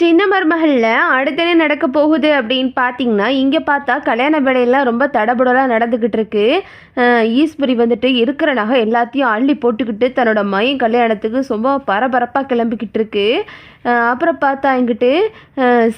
சின்ன மருமகளில் அடுத்தனே நடக்க போகுது அப்படின்னு பார்த்தீங்கன்னா இங்கே பார்த்தா கல்யாண வேலையெல்லாம் ரொம்ப தடபுடலாக நடந்துக்கிட்டு இருக்கு. ஈஸ்வரி வந்துட்டு இருக்கிற நகை எல்லாத்தையும் அள்ளி போட்டுக்கிட்டு தன்னோட மையம் கல்யாணத்துக்கு ரொம்ப பரபரப்பாக கிளம்பிக்கிட்டு இருக்கு. அப்புறம் பார்த்தா இங்கிட்டு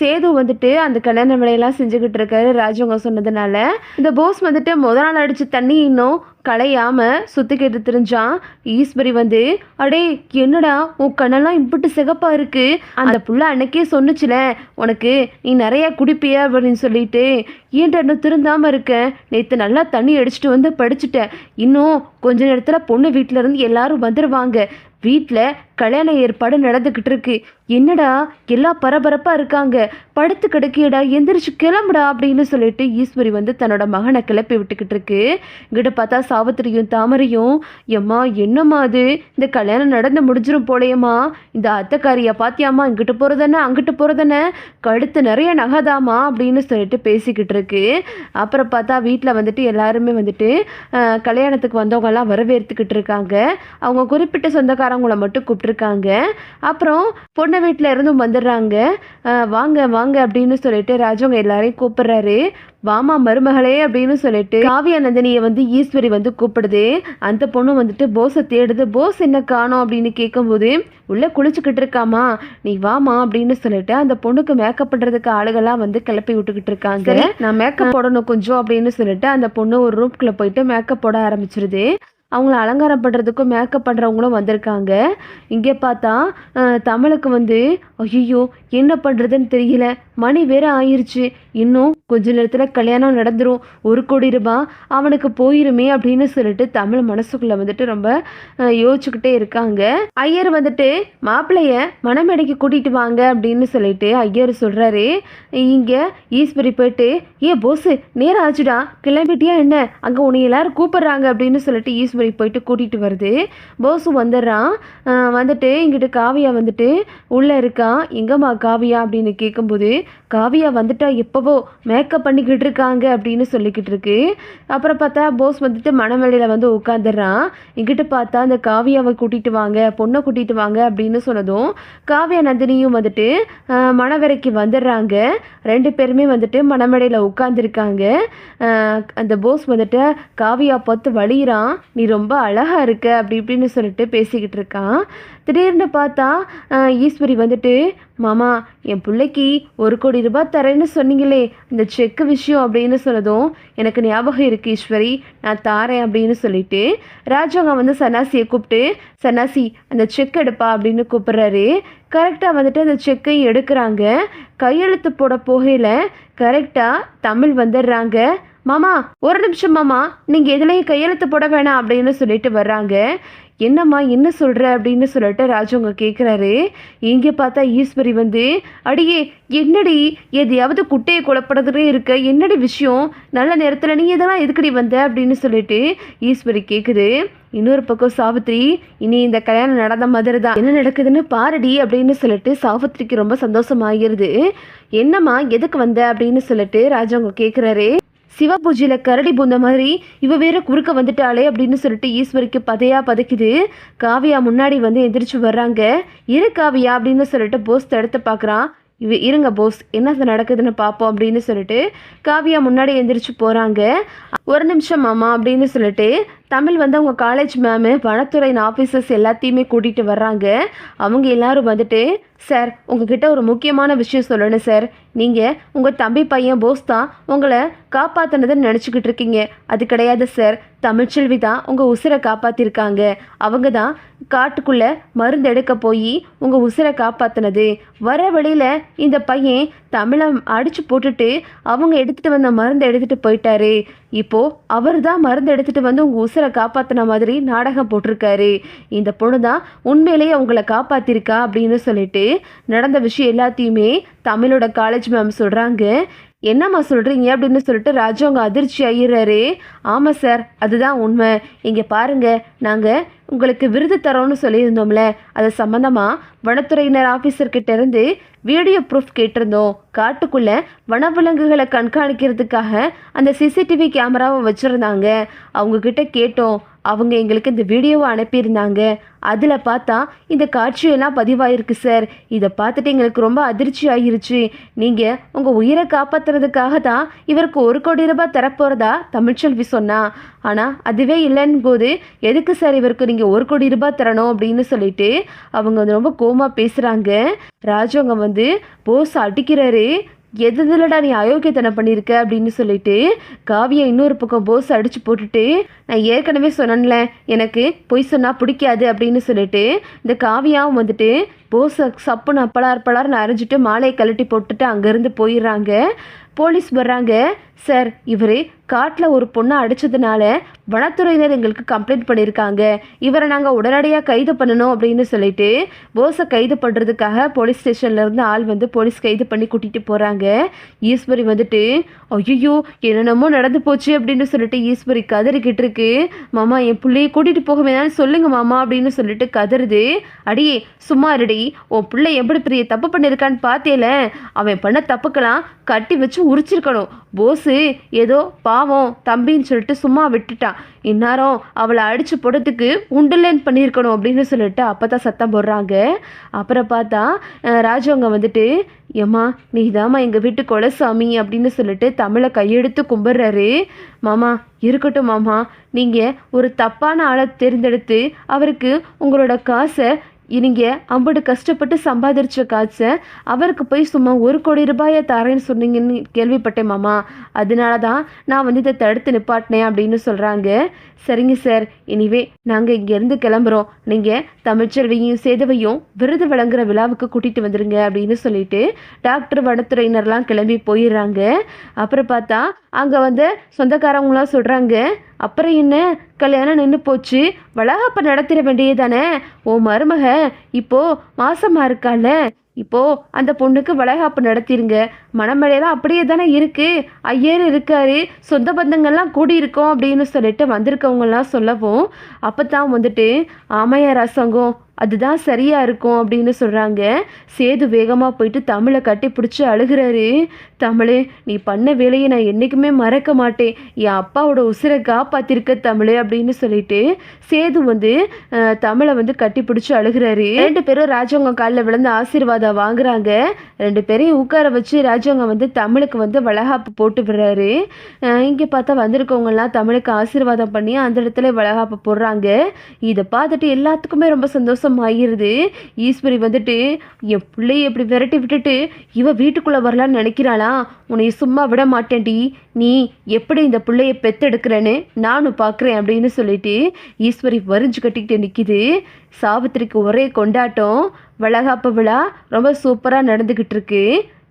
சேது வந்துட்டு அந்த கல்யாண வேலையெல்லாம் செஞ்சுக்கிட்டு இருக்காரு ராஜவங்க சொன்னதுனால. இந்த போஸ் வந்துட்டு முத நாள் அடித்த தண்ணி இன்னும் களையாம சுத்திக்கிட்டு தெரிஞ்சான் ஈஸ்வரி வந்து அடே என்னடா உன் கண்ணெல்லாம் இம்பிட்டு சிகப்பா இருக்கு. அந்த புள்ள அன்னைக்கே சொன்னுச்சுல உனக்கு நீ நிறைய குடிப்பிய அப்படின்னு சொல்லிட்டு ஏன்டா இன்னும் திருந்தாம இருக்க? நேற்று நல்லா தண்ணி அடிச்சிட்டு வந்து படிச்சுட்டேன் இன்னும் கொஞ்ச நேரத்தில் பொண்ணு வீட்டில இருந்து எல்லாரும் வந்துடுவாங்க வீட்டில் கல்யாண ஏற்பாடு நடந்துக்கிட்டு இருக்கு என்னடா எல்லாம் பரபரப்பாக இருக்காங்க. படுத்து கிடக்கியடா எந்திரிச்சு கிளம்புடா அப்படின்னு சொல்லிட்டு ஈஸ்வரி வந்து தன்னோட மகனை கிளப்பி விட்டுக்கிட்டு இருக்கு இங்கிட்ட பார்த்தா சாவித்திரியும் தாமரையும் எம்மா என்னம்மா அது? இந்த கல்யாணம் நடந்து முடிஞ்சிடும் போலையம்மா. இந்த அத்தைக்காரியை பாத்தியாம்மா? இங்கிட்டு போகிறதானே அங்கிட்டு போகிறதானே கழுத்து நிறைய நகைதாம்மா அப்படின்னு சொல்லிட்டு பேசிக்கிட்டு இருக்கு அப்புறம் பார்த்தா வீட்டில் வந்துட்டு எல்லாருமே வந்துட்டு கல்யாணத்துக்கு வந்தவங்கெல்லாம் வரவேற்றுக்கிட்டு இருக்காங்க அவங்க குறிப்பிட்ட சொந்தக்காரங்களை மட்டும் கூப்பிட்டு கூப்பிட்டுருக்காங்க அப்புறம் பொண்ணு வீட்டில் இருந்தும் வந்துடுறாங்க. வாங்க வாங்க அப்படின்னு சொல்லிட்டு ராஜவங்க எல்லாரையும் கூப்பிடுறாரு. வாமா மருமகளே அப்படின்னு சொல்லிட்டு காவியா நந்தினியை வந்து ஈஸ்வரி வந்து கூப்பிடுது. அந்த பொண்ணு வந்துட்டு போஸை தேடுது போஸ் என்ன காணோம்? அப்படின்னு கேட்கும்போது உள்ள குளிச்சுக்கிட்டு இருக்காமா நீ வாமா அப்படின்னு சொல்லிட்டு அந்த பொண்ணுக்கு மேக்கப் பண்றதுக்கு ஆளுகள்லாம் வந்து கிளப்பி விட்டுக்கிட்டு இருக்காங்க. நான் மேக்கப் போடணும் கொஞ்சம் அப்படின்னு சொல்லிட்டு அந்த பொண்ணு ஒரு ரூம்குள்ள போயிட்டு மேக்கப் போட ஆரம்பிச்சிருது. அவங்கள அலங்காரம் பண்ணுறதுக்கும் மேக்கப் பண்ணுறவங்களும் வந்திருக்காங்க. இங்கே பார்த்தா தமிழுக்கு வந்து ஐயோ என்ன பண்ணுறதுன்னு தெரியல. மணி வேற ஆயிடுச்சு இன்னும் கொஞ்ச நேரத்தில் கல்யாணம் நடந்துடும் ஒரு கோடி ரூபாய் அவனுக்கு போயிருமே அப்படின்னு சொல்லிட்டு தமிழ் மனசுக்குள்ளே வந்துட்டு ரொம்ப யோசிச்சுக்கிட்டே இருக்காங்க. ஐயர் வந்துட்டு மாப்பிள்ளைய மணமேடைக்கு கூட்டிட்டு வாங்க அப்படின்னு சொல்லிட்டு ஐயர் சொல்கிறாரு இங்கே ஈஸ்வரி போயிட்டு ஏ போஸு நேரம் ஆச்சுடா. கிளம்பிட்டியா என்ன? அங்கே உன்னை எல்லாரும் கூப்பிட்றாங்க அப்படின்னு சொல்லிட்டு ஈஸ்வரி போயிட்டு கூட்டிகிட்டு வருது. போஸு வந்துடுறான். வந்துட்டு இங்கிட்டு காவியா வந்துட்டு உள்ளே இருக்கா? எங்கம்மா காவியா அப்படின்னு கேட்கும்போது காவியா வந்துட்டா எப்போவோ மேக்கப் பண்ணிக்கிட்டு இருக்காங்க அப்படின்னு சொல்லிக்கிட்டு இருக்கு. அப்புறம் பார்த்தா போஸ் வந்துட்டு மணமேடையில் வந்து உட்காந்துடுறான் இங்கிட்டு பார்த்தா அந்த காவியாவை கூட்டிகிட்டு வாங்க பொண்ணை கூட்டிகிட்டு வாங்க அப்படின்னு சொன்னதும் காவியா நந்தினியும் வந்துட்டு ஆஹ் மணவரைக்கு வந்துடுறாங்க. ரெண்டு பேருமே வந்துட்டு மணமேடையில் உட்காந்துருக்காங்க அந்த போஸ் வந்துட்டு காவியா பார்த்து வழியிறான் நீ ரொம்ப அழகாக இருக்க அப்படி இப்படின்னு சொல்லிட்டு பேசிக்கிட்டு இருக்கான். திடீர்னு பார்த்தா ஈஸ்வரி வந்துட்டு மாமா என் பிள்ளைக்கு ஒரு கோடி ரூபாய் தரேன்னு சொன்னீங்களே இந்த செக்கு விஷயம் அப்படின்னு சொன்னதும் எனக்கு ஞாபகம் இருக்குது ஈஸ்வரி நான் தாரேன் அப்படின்னு சொல்லிட்டு ராஜாங்க வந்து சன்னாசியை கூப்பிட்டு சன்னாசி அந்த செக் எடுப்பா அப்படின்னு கூப்பிட்றாரு. கரெக்டாக வந்துட்டு அந்த செக்கை எடுக்கிறாங்க. கையெழுத்து போட போகையில் கரெக்டாக தமிழ் வந்துடுறாங்க. மாமா ஒரு நிமிஷம் மாமா நீங்கள் எதுலேயும் கையெழுத்து போட வேணாம் அப்படின்னு சொல்லிட்டு வர்றாங்க. என்னம்மா என்ன சொல்கிற அப்படின்னு சொல்லிட்டு அவங்க கேட்குறாரு இங்கே பார்த்தா ஈஸ்வரி வந்து அடியே என்னடி எதையாவது குட்டையை குழப்பறதுலே இருக்க என்னடி விஷயம்? நல்ல நேரத்தில் நீ இதெல்லாம் எதுக்கடி வந்த அப்படின்னு சொல்லிட்டு ஈஸ்வரி கேட்குது இன்னொரு பக்கம் சாவித்ரி இனி இந்த கல்யாணம் நடந்த மாதிரி தான் என்ன நடக்குதுன்னு பாருடி அப்படின்னு சொல்லிட்டு சாவித்ரிக்கு ரொம்ப சந்தோஷமாகிருது என்னம்மா எதுக்கு வந்த அப்படின்னு சொல்லிட்டு அவங்க கேட்குறாரு சிவா பூஜையில் கரடி பூந்த மாதிரி இவ வேற குறுக்க வந்துட்டாளே அப்படின்னு சொல்லிட்டு ஈஸ்வரிக்கு பதையாக பதைக்குது. காவியா முன்னாடி வந்து எந்திரிச்சு வர்றாங்க. இரு காவியா அப்படின்னு சொல்லிட்டு போஸ் தடுத்து பார்க்குறான் இவ இருங்க போஸ் என்ன நடக்குதுன்னு பார்ப்போம் அப்படின்னு சொல்லிட்டு காவியா முன்னாடி எந்திரிச்சு போகிறாங்க ஒரு நிமிஷம் மாமா அப்படின்னு சொல்லிட்டு தமிழ் வந்து அவங்க காலேஜ் மேமு வனத்துறையின் ஆஃபீஸர்ஸ் எல்லாத்தையுமே கூட்டிகிட்டு வர்றாங்க. அவங்க எல்லாரும் வந்துட்டு சார் உங்ககிட்ட ஒரு முக்கியமான விஷயம் சொல்லணும் சார் நீங்கள் உங்கள் தம்பி பையன் போஸ் தான் உங்களை காப்பாற்றினதுன்னு நினச்சிக்கிட்டு இருக்கீங்க. அது கிடையாது சார் தமிழ்ச்செல்வி தான் உங்கள் உசிரை காப்பாற்றிருக்காங்க அவங்க தான் காட்டுக்குள்ளே மருந்து எடுக்க போய் உங்கள் உசிரை காப்பாற்றினது வர வழியில் இந்த பையன் தமிழை அடித்து போட்டுட்டு அவங்க எடுத்துகிட்டு வந்த மருந்து எடுத்துகிட்டு போயிட்டாரு. இப்போ அவர் தான் மருந்து எடுத்துகிட்டு வந்து உங்கள் உசுரை காப்பாற்றின மாதிரி நாடகம் போட்டிருக்காரு. இந்த பொண்ணு தான் உண்மையிலேயே உங்களை காப்பாற்றிருக்கா அப்படின்னு சொல்லிட்டு நடந்த விஷயம் எல்லாத்தையுமே தமிழோட காலேஜ் மேம் சொல்கிறாங்க என்னம்மா சொல்கிறீங்க அப்படின்னு சொல்லிட்டு ராஜு அவங்க அதிர்ச்சி ஆயிடுறாரு. ஆமாம் சார் அதுதான் உண்மை. இங்கே பாருங்க நாங்கள் உங்களுக்கு விருது தரோன்னு சொல்லியிருந்தோம்ல. அது சம்மந்தமாக வனத்துறையினர் ஆஃபீஸர்கிட்ட இருந்து வீடியோ ப்ரூஃப் கேட்டிருந்தோம். காட்டுக்குள்ளே வனவிலங்குகளை கண்காணிக்கிறதுக்காக அந்த சிசிடிவி கேமராவை வச்சுருந்தாங்க. அவங்கக்கிட்ட கேட்டோம். அவங்க எங்களுக்கு இந்த வீடியோவை அனுப்பியிருந்தாங்க. அதில் பார்த்தா இந்த காட்சியெல்லாம் பதிவாயிருக்கு சார் இதை பார்த்துட்டு எங்களுக்கு ரொம்ப அதிர்ச்சி ஆகிருச்சு. நீங்கள் உங்கள் உயிரை காப்பாற்றுறதுக்காக தான் இவருக்கு ஒரு கோடி ரூபாய் தரப்போகிறதா தமிழ்ச்செல்வி சொன்னா. ஆனால் அதுவே இல்லைன்னு போது எதுக்கு சார் இவருக்கு நீங்கள் ஒரு கோடி ரூபாய் தரணும் அப்படின்னு சொல்லிட்டு அவங்க வந்து ரொம்ப கோமா பேசுகிறாங்க ராஜவங்க வந்து போஸ் அடிக்கிறாரு. எது இதுலடா நீ அயோக்கியத்தனம் பண்ணியிருக்க அப்படின்னு சொல்லிட்டு காவியை இன்னொரு பக்கம் போஸ் அடிச்சு போட்டுட்டு நான் ஏற்கனவே சொன்னேன்ல எனக்கு பொய் சொன்னால் பிடிக்காது அப்படின்னு சொல்லிட்டு இந்த காவியாவும் வந்துட்டு போஸை சப்புன்னு அப்பளார் பலார்னு அரைஞ்சிட்டு மாலையை கழட்டி போட்டுட்டு அங்கேருந்து போயிடுறாங்க. போலீஸ் வர்றாங்க. சார் இவர் காட்டில் ஒரு பொண்ணை அடித்ததுனால வனத்துறையினர் எங்களுக்கு கம்ப்ளைண்ட் பண்ணியிருக்காங்க. இவரை நாங்கள் உடனடியாக கைது பண்ணணும் அப்படின்னு சொல்லிட்டு போஸை கைது பண்ணுறதுக்காக போலீஸ் ஸ்டேஷன்லேருந்து ஆள் வந்து போலீஸ் கைது பண்ணி கூட்டிகிட்டு போகிறாங்க ஈஸ்வரி வந்துட்டு ஐயோ என்னென்னமோ நடந்து போச்சு அப்படின்னு சொல்லிட்டு ஈஸ்வரி கதறிக்கிட்டு இருக்கு. மாமா என் பிள்ளையை கூட்டிகிட்டு போக வேணாலும் சொல்லுங்க மாமா அப்படின்னு சொல்லிட்டு கதறுது. அடியே சும்மா இருடி உன் பிள்ளை எப்படி பெரிய தப்பு பண்ணியிருக்கான்னு பார்த்தேல அவன் பண்ண தப்புக்கெல்லாம் கட்டி வச்சு உரிச்சிருக்கணும். போஸு ஏதோ பாவம் தம்பின்னு சொல்லிட்டு சும்மா விட்டுட்டான். இந்நேரம் அவளை அடிச்சு போடுறதுக்கு உண்டுலேன் பண்ணியிருக்கணும் அப்படின்னு சொல்லிட்டு அப்போ தான் சத்தம் போடுறாங்க. அப்புறம் பார்த்தா அஹ், ராஜவங்க வந்துட்டு ஏம்மா நீ தாம்மா எங்கள் வீட்டு கொலசாமி அப்படின்னு சொல்லிட்டு தமிழை கையெடுத்து கும்பிட்றாரு. மாமா இருக்கட்டும் மாமா. நீங்கள் ஒரு தப்பான ஆளை தேர்ந்தெடுத்து அவருக்கு உங்களோட காசை நீங்கள் அம்படு கஷ்டப்பட்டு சம்பாதிச்ச காசை அவருக்கு போய் சும்மா ஒரு கோடி ரூபாயை தரேன்னு சொன்னீங்கன்னு கேள்விப்பட்டேன் மாமா. அதனால தான் நான் வந்து இதை தடுத்து நிப்பாட்டினேன் அப்படின்னு சொல்கிறாங்க சரிங்க சார். இனிவே நாங்கள் இங்கேருந்து கிளம்புறோம். நீங்கள் தமிழ்ச்செல்வியும் சேதவையும் விருது வழங்குற விழாவுக்கு கூட்டிகிட்டு வந்துடுங்க அப்படின்னு சொல்லிட்டு டாக்டர் வனத்துறையினர்லாம் கிளம்பி போயிடுறாங்க. அப்புறம் பார்த்தா அங்கே வந்து சொந்தக்காரவங்களாம் சொல்கிறாங்க அப்புறம் என்ன? கல்யாணம் நின்று போச்சு. வளகாப்ப நடத்திட வேண்டியதானே ஓ மருமக இப்போ மாசமா இருக்கால. இப்போ அந்த பொண்ணுக்கு வளைகாப்பு நடத்திருங்க. மனமழையெல்லாம் அப்படியே தானே இருக்கு. ஐயர் இருக்காரு. சொந்த பந்தங்கள்லாம் கூடி இருக்கோம் அப்படின்னு சொல்லிட்டு வந்திருக்கவங்கலாம் சொல்லவும் அப்போ தான் வந்துட்டு ஆமையார் அசங்கம் அதுதான் சரியாக இருக்கும் அப்படின்னு சொல்கிறாங்க சேது வேகமாக போயிட்டு தமிழை கட்டி பிடிச்சி அழுகிறாரு. தமிழே நீ பண்ண வேலையை நான் என்றைக்குமே மறக்க மாட்டேன். என் அப்பாவோட உசிரை காப்பாற்றிருக்க தமிழே அப்படின்னு சொல்லிட்டு சேது வந்து தமிழை வந்து கட்டி பிடிச்சி அழுகிறாரு. ரெண்டு பேரும் ராஜவங்க காலில் விழுந்து ஆசீர்வாதம் வாங்குறாங்க. ரெண்டு பேரையும் உட்கார வச்சு ராஜவங்க வந்து தமிழுக்கு வந்து வளகாப்பு போட்டு விடுறாரு. இங்கே பார்த்தா வந்திருக்கவங்கலாம் தமிழுக்கு ஆசீர்வாதம் பண்ணி அந்த இடத்துல வளகாப்பு போடுறாங்க. இதை பார்த்துட்டு எல்லாத்துக்குமே ரொம்ப சந்தோஷம் ஆயிருது ஈஸ்வரி வந்துட்டு என் பிள்ளைய இப்படி விரட்டி விட்டுட்டு இவ வீட்டுக்குள்ளே வரலான்னு நினைக்கிறாளா? உன்னை சும்மா விட மாட்டேன்டி. நீ எப்படி இந்த பிள்ளைய பெத்தெடுக்கிறேன்னு நானும் பார்க்குறேன் அப்படின்னு சொல்லிட்டு ஈஸ்வரி வரிஞ்சு கட்டிக்கிட்டு நிற்கிது சாவித்திரிக்கு ஒரே கொண்டாட்டம் வளகாப்பு விழா ரொம்ப சூப்பராக நடந்துக்கிட்டு இருக்கு.